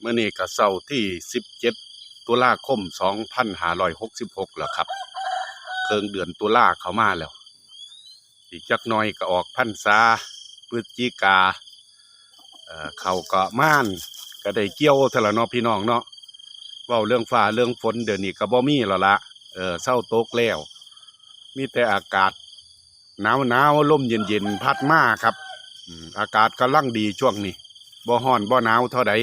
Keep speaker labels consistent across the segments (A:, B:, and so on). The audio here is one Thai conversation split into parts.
A: เมื่อนี้ก็เสาร์ที่ 17 ตุลาคม 2566 แล้วครับเคิงเดือนตุลาเข้ามาแล้ว อีกจักน่อยก็ออกพรรษาพฤศจิกาเอ่อเขาก็ม่านก็ได้เกี่ยวเทละเนาะพี่น้องเนาะเว้าเรื่องฟ้าเรื่องฝนเดี๋ยวนี้ก็บ่มีแล้วละเออเศร้าโตกแล้ว มีแต่อากาศหนาวหนาวลมเย็นเย็นๆพัดมาครับอากาศกำลังดีช่วงนี้บ่ฮ้อนบ่หนาวเท่าใด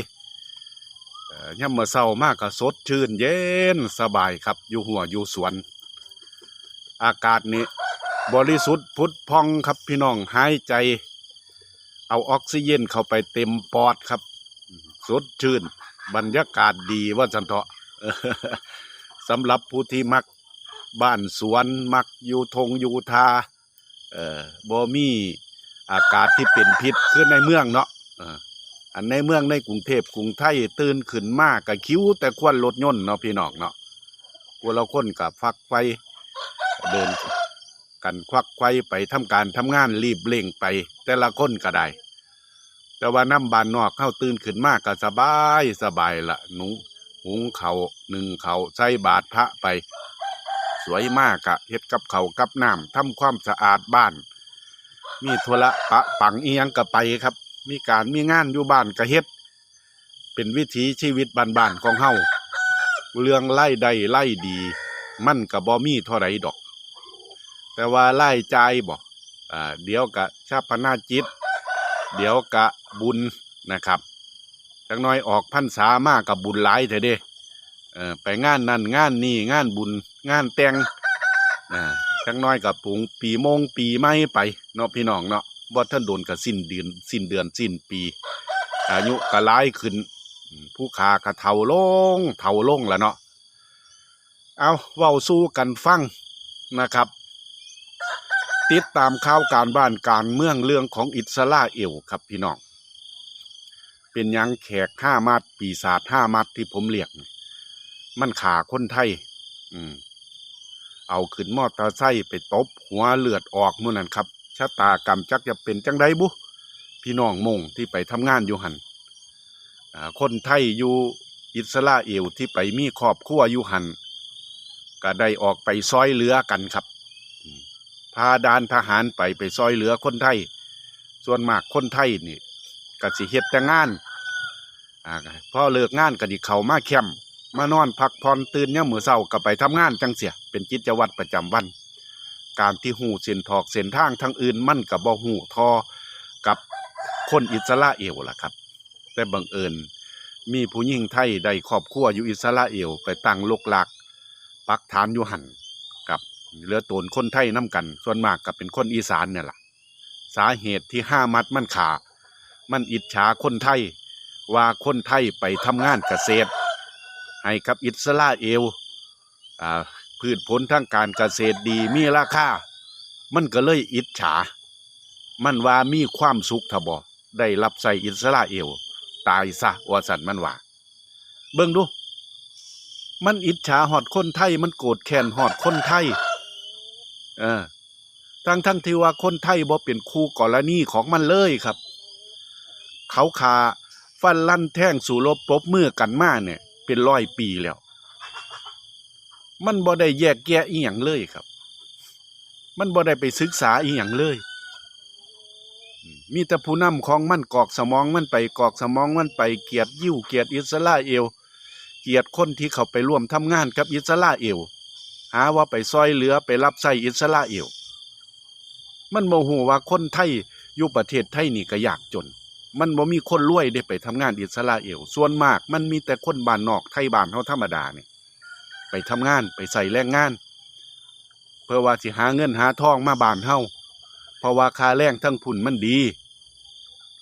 A: ย่ำเมื่อเช้ามากก็สดชื่นเย็นสบายครับ อยู่หัวอยู่สวน อากาศนี้บริสุทธิ์พุทธพองครับพี่น้องหายใจ เอาออกซิเจนเข้าไปเต็มปอดครับ สดชื่น บรรยากาศดีว่าจันเถาะสำหรับผู้ที่มักบ้านสวนมักอยู่ทงอยู่ทาเอ่อบ่มีอากาศที่เป็นพิษขึ้นในเมืองเนาะ อันในเมืองในกรุงเทพกรุงไทยตื่นขึ้นมากกับคิ้ว แต่ควันรถยนต์เนาะพี่น้องเนาะพวกเราคนกับฟักไฟเดินกันควักไฟไปทำการทำงานรีบเร่งไป แต่ละคนก็ได้ แต่ว่าน้ำบานนอกเข้าตื่นขึ้นมากก็สบายสบายละหนุหุงเขาหนึ่งเขาใส่บาตรพระไป สวยมากอะเฮ็ดกับเขากับน้ำทำความสะอาดบ้าน มีธุระปะปังเอียงก็ไปครับ มีการมีงานอยู่บ้านก็เฮ็ด เป็นวิถีชีวิตบ้านๆของเฮาเรื่องไล่ใดไล่ดี มันก็บ่มีเท่าไรดอก แต่ว่าไล่ใจบ่อ่าเดี๋ยวกะชาปนาจิต เดี๋ยวกะบุญนะครับจักหน้อยออกพรรษามากกับบุญหลายเถอะเด้เออไปงานนั่นงานนี่งานบุญงานแต่งอ่าจักหน้อยกับปุงปีมงปีใหม่ไปเนาะพี่น้องเนาะ บ่ท่านโดนกับสิ้นเดือนสิ้นเดือนสิ้นปี อายุก็หลายขึ้น ผู้ขาก็เฒ่าลงเฒ่าลงแล้วเนาะเอาเว้าสู้กันฟังนะครับ ติดตามข่าวการบ้านการเมืองเรื่องของอิสราเอลครับพี่น้องเป็นยังแขกห้ามัดปีศาจห้ามัดที่ผมเรียก มันขาคนไทย อืมเอาขึ้นมอเตอร์ไซค์ไปตบหัวเลือดออกมื่อนั้นครับ ชะตากรรมจักจะเป็นจังไดบุพี่น้องมงที่ไปทำงานอยู่หันคนไทยอยู่อิสราเอลที่ไปมีครอบครัวอยู่หันก็ได้ออกไปซอยเหลือกันครับ พาดานทหารไปไปซอยเหลือคนไทย ส่วนมากคนไทยนี่ก็สิเฮ็ดแต่งานอ่าพอเลิกงานก็ดิเขามาแคมมานอนพักผ่อนตื่นยามมื้อเช้าก็ไปทำงานจังเสียเป็นกิจวัตรประจำวัน การที่หูเส้นทอกเส้นทางทั้งอื่นมันกับบ่หูทอกับคนอิสราเอลล่ะครับ แต่บังเอิญมีผู้หญิงไทยได้ครอบครัวอยู่อิสราเอลไปตั้งลกหลัก ปักฐานอยู่หันกับเหลือตนคนไทยน้กัน ส่วนมากกับเป็นคนอีสานเนี่ยล่ะ สาเหตุที่ห้ามัดมันขา มันอิจฉาคนไทย ว่าคนไทยไปทำงานเกษตร ให้กับอิสราเอลอ่า พืชผลทางการเกษตรดีมีราคา มันก็เลยอิจฉา มันว่ามีความสุขทบอได้รับใส่อิสราเอล ตายซะวสันมันว่า เบิ่งดู มันอิจฉาหอดคนไทย มันโกรธแค้นหอดคนไทย เออทั้งทั้งที่ว่าคนไทยบ่เป็นคู่กรณีของมันเลยครับ เขาขาฟันลั่นแท่งสู่รบปบมือกันมาเนี่ย เป็นร้อยปีแล้ว มันบ่ได้แยกแยะอีหยังเลยครับ มันบ่ได้ไปศึกษาอีหยังเลย มีแต่ผู้นำของมันกอกสมองมันไปกอกสมองมันไปเกียดยิวเกียดอิสราเอล เกียดคนที่เขาไปร่วมทำงานกับอิสราเอล หาว่าไปซอยเหลือไปรับใช้อิสราเอล มันโมโหว่าคนไทยอยู่ประเทศไทยนี่ก็ยากจน มันบ่มีคนรวยได้ไปทำงานอิสราเอล ส่วนมากมันมีแต่คนบ้านนอกไทยบ้านเฮาธรรมดาเนี่ย ไปทำงานไปใส่แรงงาน เพื่อว่าสิหาเงินหาทองมาบานเฮาเพราะว่าค่าแรงทั้งพุ่นมันดี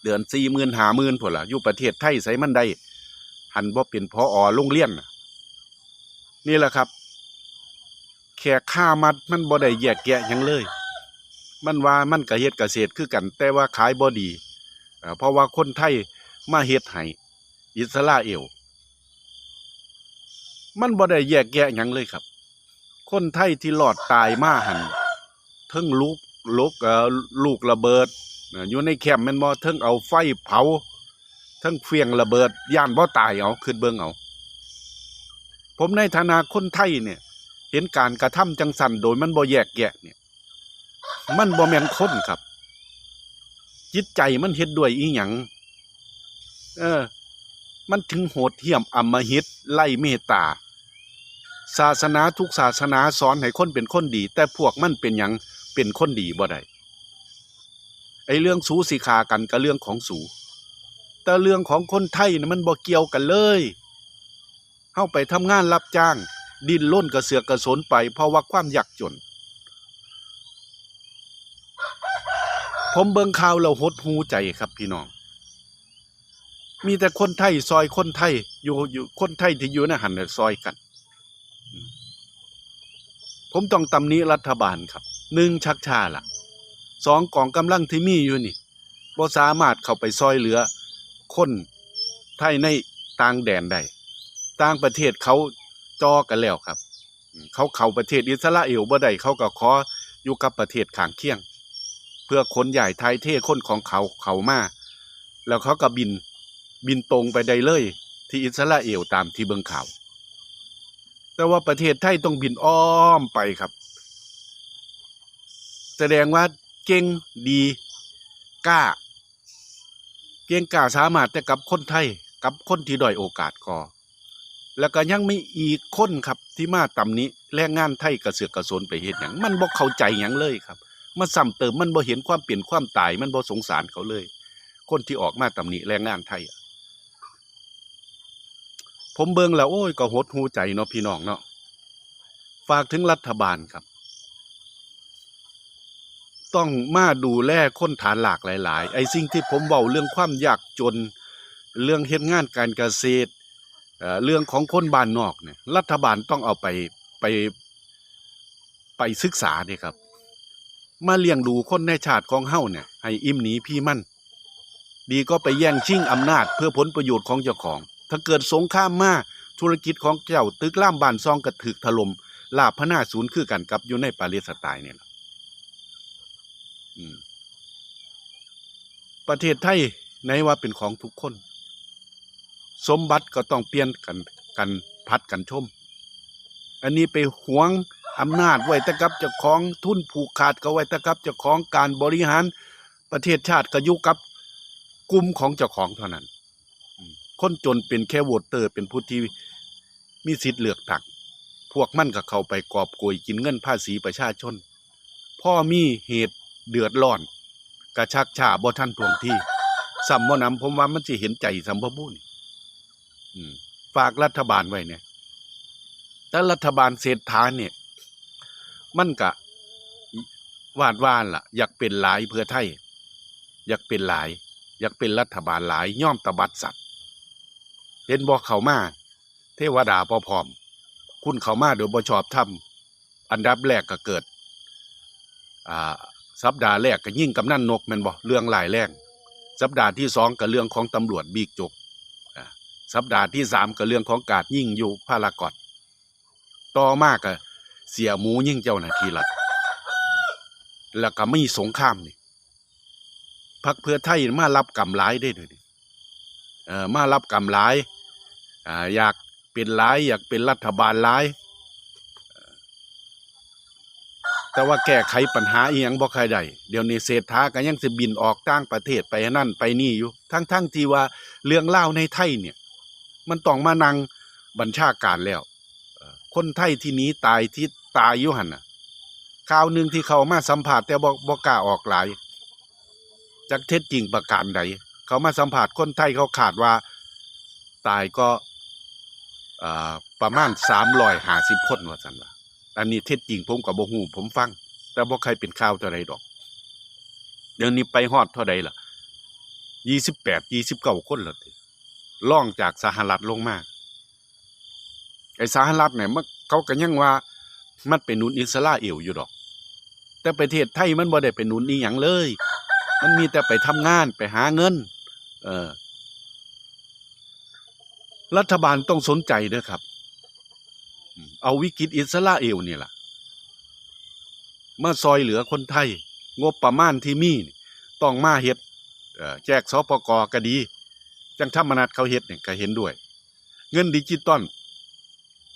A: เดือนสี่หมื่นหาหมื่นพุ่นล่ะอยู่ประเทศไทยใส่มันได้หันบ่เป็นพออโรงเรียนนี่แหละครับแขกข้ามัดมันบ่ได้แยกแยะยังเลย มันว่ามันก็เฮ็ดเกษตรคือกัน แต่ว่าขายบ่ดีเอ่อเพราะว่าคนไทยมาเฮ็ดให้อิสราเอล มันบ่ได้แยกแยะหยังเลยครับ คนไทยที่รอดตายมาหันเทิงลูกลูกเอ่อลูกระเบิดเอ่ออยู่ในแคมป์แม่นบ่เทิงเอาไฟเผาทั้งเฟียงระเบิดย่านบ่ตายเอาขึ้นเบิ่งเอา ผมในฐานะคนไทยเนี่ย เห็นการกระทำจังสันโดยมันบ่แยกแยะเนี่ย มันบ่แม่นคนครับ จิตใจมันเฮ็ดด้วยอีหยังเออ มันถึงโหดเหี้ยมอำมหิตไล่เมตตา ศาสนาทุกศาสนาสอนให้คนเป็นคนดี แต่พวกมันเป็นหยังเป็นคนดีบ่ได้ไอเรื่องสูสิขากันก็เรื่องของสู แต่เรื่องของคนไทยนะมันบ่เกี่ยวกันเลยเฮาไปทำงานรับจ้าง ดินล้นกระเสือกกระสนไป เพราะว่าความยากจน ผมเบิงข่าวแล้วหดหูใจครับพี่น้อง มีแต่คนไทยซอยคนไทยอยู่อยู่คนไทยที่อยู่ในหันน่ะซอยกัน ผมต้องตำหนี้รัฐบาลครับหนึ่งชักชาละ่ะสองกองกำลังที่มีอยู่นี่บ่สามารถเข้าไปซอยเหลือ คนไทยในต่างแดนได้ต่างประเทศเขาจอกันแล้วครับ เขาเข้าประเทศอิสราเอลบ่ได้เขาก็ขออยู่กับประเทศข้างเคียง เพื่อคนใหญ่ไทยเท่คนของเขาเขามาแล้วเขาก็บินบินตรงไปได้เลย ที่อิสราเอลตามที่เบิงข่าว แต่ว่าประเทศไทยต้องบินอ้อมไปครับ แสดงว่าเก่งดีกล้า เก่งกล้าสามารถแต่กับคนไทยกับคนที่ด้อยโอกาสก็แล้วก็ยังไมีอีกคนครับที่มาต่ำนี้แรงงานไทยกระเสือกกระสนไปเฮ็ดหยังมันบ่เข้าใจหยังเลยครับมาซ้ำเติมมันบ่เห็นความเปลี่ยนความตายมันบ่สงสารเขาเลย คนที่ออกมาต่ำนี้แรงงานไทยอะ ผมเบิ่งแล้วโอ้ยก็หดหูใจเนาะพี่น้องเนาะฝากถึงรัฐบาลครับ ต้องมาดูแลคนฐานหลากหลาย ๆ ไอ้สิ่งที่ผมเว้าเรื่องความยากจน เรื่องเฮ็ดงานการเกษตรเรื่องของคนบ้านนอกเนี่ย รัฐบาลต้องเอาไปไปไปศึกษาเนี่ยครับ มาเลี้ยงดูคนในชาติของเฮ้าเนี่ยให้อิ่มหนีพี่มั่น ดีก็ไปแย่งชิงอำนาจเพื่อผลประโยชน์ของเจ้าของ ถ้าเกิดสงครามมาธุรกิจของเจ้าตึกล่ามบ้านซองกระถึกถล่มลาบพนาศูนย์คือกันกับอยู่ในปาเลสไตน์เนี่ยประเทศไทยในว่าเป็นของทุกคน สมบัติก็ต้องเปลี่ยนกันกันพัดกันชม อันนี้ไปหวงอำนาจไว้ต่กับเจ้าของทุนผูกขาดก็ไว้ต่กับเจ้าของการบริหารประเทศชาติก็ยู่กับกลุ่มของเจ้าของเท่านั้น คนจนเป็นแค่โวตเตอร์ เป็นผู้ที่มีสิทธิ์เลือกตั้งพวกมันก็เข้าไปกอบโกยกินเงินภาษีประชาชน พ่อมีเหตุเดือดร้อน กระชักชาบ่ทันทวงที่สัมบ่นำผมว่ามันสิเห็นใจสัมพบุญฝากรัฐบาลไว้เนี่ย แต่รัฐบาลเศรษฐาเนี่ย มันก็วาดว่านล่ะ อยากเป็นหลายเพื่อไทย อยากเป็นหลาย อยากเป็นรัฐบาลหลายย่อมตบัดสัตว เห็นบอกเขามาเทวดาพอพร้อม คุณเขามาโดยบ่ชอบทำอันดับแรกก็เกิดอ่าสัปดาห์แรกก็ยิ่งกำนันนกแม่นบ่เรื่องหลายแรงสัปดาห์ที่สองก็เรื่องของตำรวจบีกจกอ่าสัปดาห์ที่สามก็เรื่องของกาดยิ่งอยู่พารากอนต่อมากก็เสียหมูยิ่งเจ้าหน้าที่รัฐแล้วก็ไมีสงครามนี่พักเพื่อไทยมารับกำหลายได้ด้วยเออมารับกำหลาย อยากเป็นหลายอยากเป็นรัฐบาลหลาย แต่ว่าแก้ไขปัญหาอีหยังบ่ใค่อยได้เดี๋ยวนี้เศรษฐาก็ยังสิบินออกต่างประเทศไปนั่นไปนี่อยู่ ทั้งๆที่ว่าเรื่องเล่าในไทยเนี่ย มันต้องมานั่งบัญชาการแล้วคนไทยที่นี้ตายที่ตายอยู่หันน่ะข่าวหนึ่งที่เขามาสัมภาษณ์แต่บ่บ่กล้าออกหลายจักเท็จจริงประการใดเขามาสัมภาษณ์คนไทยเขาขาดว่า ตายก็ ประมาณสามร้อยหาสิบคนว่าสันว่าอันนี้เท็จจริงผมกับบ่ฮู้ผมฟัง แต่บ่ใครเป็นข่าวเท่าใดดอก เดี๋ยวนี้ไปฮอดเท่าใดล่ะยี่สิบแปดยี่สิบเก้าคนล้วติล่องจากสหรัฐลงมาไอ้สหรัฐเนี่ยมันเขาก็ยังว่า มันเป็นนุนอิสราเอลอยู่ดอก แต่ประเทศไทยมันบ่ได้เป็นนุนอีหยังเลย มันมีแต่ไปทำงานไปหาเงิน เออ รัฐบาลต้องสนใจเด้อครับ เอาวิกฤตอิสราเอลนี่แหล่ะมาซอยเหลือคนไทย งบประมาณที่มีต้องมาเฮ็ดแจกสปกก็ดี จังธรรมนัตเขาเฮ็ดเนี่ยก็เห็นด้วย เงินดิจิตอล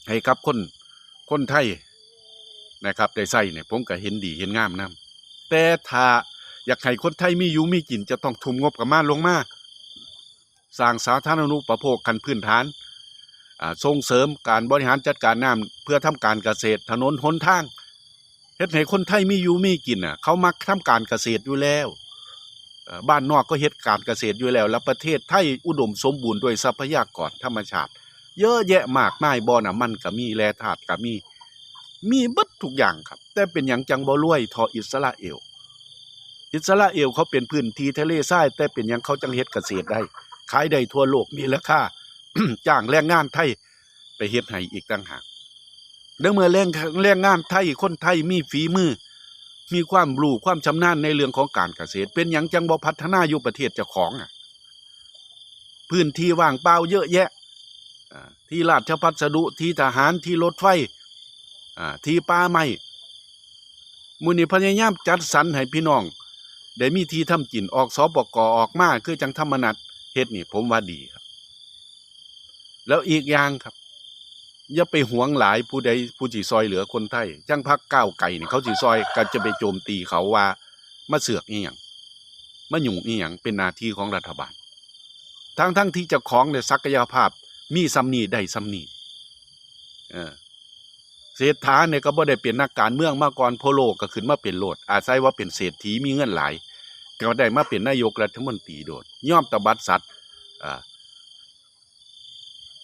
A: ให้กับคนคนไทยนะครับได้ใส่เนี่ยผมก็เห็นดีเห็นงามนํแต่ถ้าอยากให้คนไทยมีอยู่มีกินจะต้องทุ่มงบประมาณลงมา สร้างสาธารณูปโภคขันพื้นฐานส่งเสริมการบริหารจัดการน้ำเพื่อทำการเกษตรถนนหนทางเฮ็ดให้คนไทยมีอยู่มีกินอะเขามักทำการเกษตรอยู่แล้วบ้านนอกก็เฮ็ดการเกษตรอยู่แล้ว แล้วประเทศไทยอุดมสมบูรณ์ด้วยทรัพยากรธรรมชาติ เยอะแยะมากมายบ่อน้ำมันก็มีแร่ธาตุก็มี มีบิดทุกอย่างครับ แต่เป็นอย่างจังบ่รวยทออิสราเอล อิสราเอลเขาเป็นพื้นที่ทะเลทรายแต่เป็นอย่างเขาจังเฮ็ดเกษตรได้ ขายได้ทั่วโลกมีราคาจ้างแรงงานไทยไปเฮ็ดให้อีกต่างหากเมื่อเมื่อแรงแรงงานไทยคนไทยมีฝีมือ มีความรู้ความชำนาญในเรื่องของการเกษตร เป็นอย่างจังบ่พัฒนาอยู่ประเทศเจ้าของอะพื้นที่ว่างเปล่าเยอะแยะอ่าที่ราชพัสดุที่ทหารที่รถไฟที่ป่าไม้มูลนิพยายามจัดสรรให้พี่น้อง ได้มีที่ทำกินออกสปกออกมาคือจังธรรมนัต ฮ็ดนี่ ผมว่าดีครับ แล้วอีกอย่างครับ อย่าไปหวงหลายผู้ใดผู้สิซอยเหลือคนไทยจังพักก้าวไก่นี่เขาสิซอยก็จะไปโจมตีเขาว่ามาเสือกอีหยังมาหยุ่งอีหยังเป็นหน้าที่ของรัฐบาล ทั้งทั้งที่เจ้าของเนี่ยศักยภาพ มีซ้ำนีได้ซ้ำนีเออเศรษฐาเนี่ยก็บ่ได้เป็นนักการเมืองมาก่อนโพโลก็ขึ้นมาเป็นโลด อาศัยว่าเป็นเศรษฐีมีเงินหลาย ก็ได้มาเป็นนายกรัฐมนตรีโดดย่อมตบัดสัตว์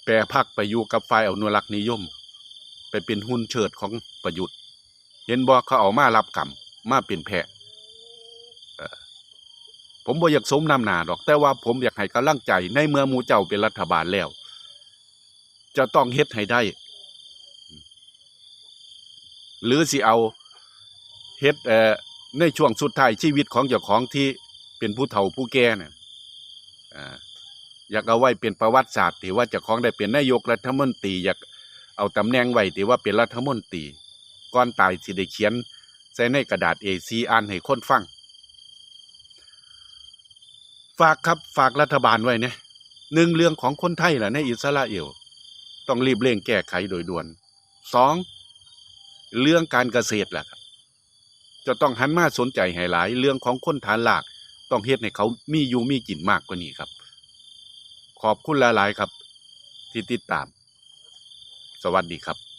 A: แปรพักไปอยู่กับฝ่ายอนุรักษ์นิยม ไปเป็นหุ่นเชิดของประยุทธ์ เห็นบ่เขาเอามารับกรรมมาเป็นแพะผมบ่อยากสมนำหนาดอก แต่ว่าผมอยากให้กำลังใจในเมื่อมูเจ้าเป็นรัฐบาลแล้ว จะต้องเฮ็ดให้ได้ หรือสิเอาเฮ็ดเอ่อ ในช่วงสุดท้ายชีวิตของเจ้าของที่เป็นผู้เฒ่าผู้แก่เน่ะอ่าอยากเอาไว้เป็นประวัติศาสตร์ที่ว่าเจ้าของได้เป็นนายกรัฐมนตรีอยากเอาตำแหน่งไว้ที่ว่าเป็นรัฐมนตรีก่อนตายสิได้เขียนใส่ในกระดาษ A4 อ่านให้คนฟัง ฝากครับฝากรัฐบาลไว้เนี่ยหนึ่งเรื่องของคนไทยแหละในอิสราเอลต้องรีบเร่งแก้ไขโดยด่วนสองเรื่องการเกษตรแหละครับ จะต้องหันมาสนใจให้หลาย เรื่องของคนฐานหลาก ต้องเฮ็ดให้เขามีอยู่มีกินมากกว่านี้ครับ ขอบคุณหลาย ๆ ครับ ที่ติดตาม สวัสดีครับ